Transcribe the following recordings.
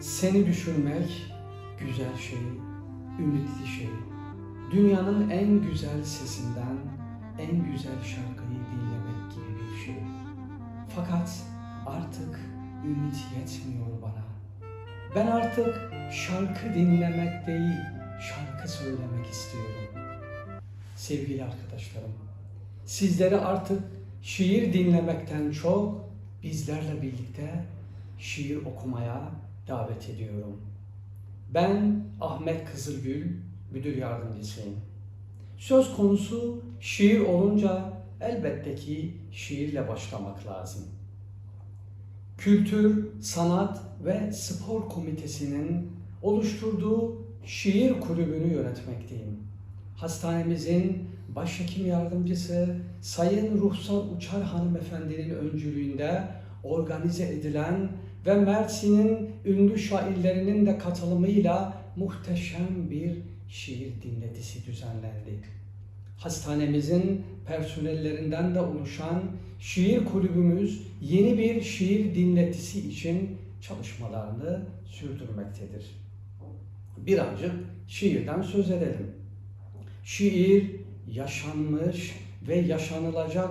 Seni düşünmek güzel şey, ümitli şey. Dünyanın en güzel sesinden en güzel şarkıyı dinlemek gibi bir şey. Fakat artık ümit yetmiyor bana. Ben artık şarkı dinlemek değil, şarkı söylemek istiyorum. Sevgili arkadaşlarım, sizleri artık şiir dinlemekten çok bizlerle birlikte şiir okumaya davet ediyorum. Ben Ahmet Kızılgül, müdür yardımcısıyım. Söz konusu şiir olunca elbette ki şiirle başlamak lazım. Kültür, Sanat ve Spor Komitesi'nin oluşturduğu şiir kulübünü yönetmekteyim. Hastanemizin başhekim yardımcısı Sayın Ruhsar Uçar hanımefendinin öncülüğünde organize edilen ve Mersin'in ünlü şairlerinin de katılımıyla muhteşem bir şiir dinletisi düzenlendi. Hastanemizin personellerinden de oluşan şiir kulübümüz yeni bir şiir dinletisi için çalışmalarını sürdürmektedir. Birazcık şiirden söz edelim. Şiir yaşanmış ve yaşanılacak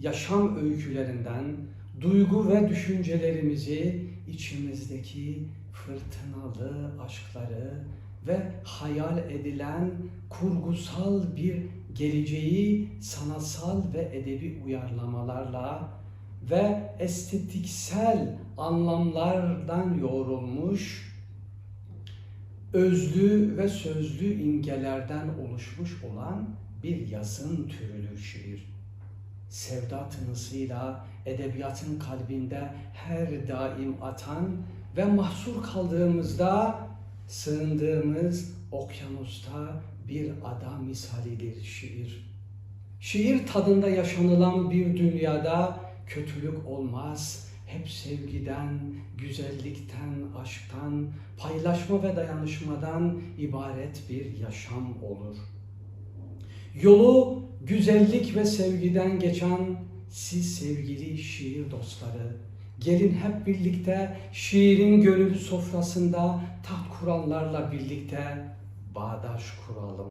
yaşam öykülerinden duygu ve düşüncelerimizi içimizdeki fırtınalı aşkları ve hayal edilen kurgusal bir geleceği sanatsal ve edebi uyarlamalarla ve estetiksel anlamlardan yoğrulmuş özlü ve sözlü imgelerden oluşmuş olan bir yazın türüdür şiir. Sevda tınısıyla edebiyatın kalbinde her daim atan ve mahsur kaldığımızda sığındığımız okyanusta bir ada misalidir şiir. Şiir tadında yaşanılan bir dünyada kötülük olmaz. Hep sevgiden, güzellikten, aşktan, paylaşma ve dayanışmadan ibaret bir yaşam olur. Yolu güzellik ve sevgiden geçen siz sevgili şiir dostları, gelin hep birlikte şiirin gönül sofrasında taht kuranlarla birlikte bağdaş kuralım.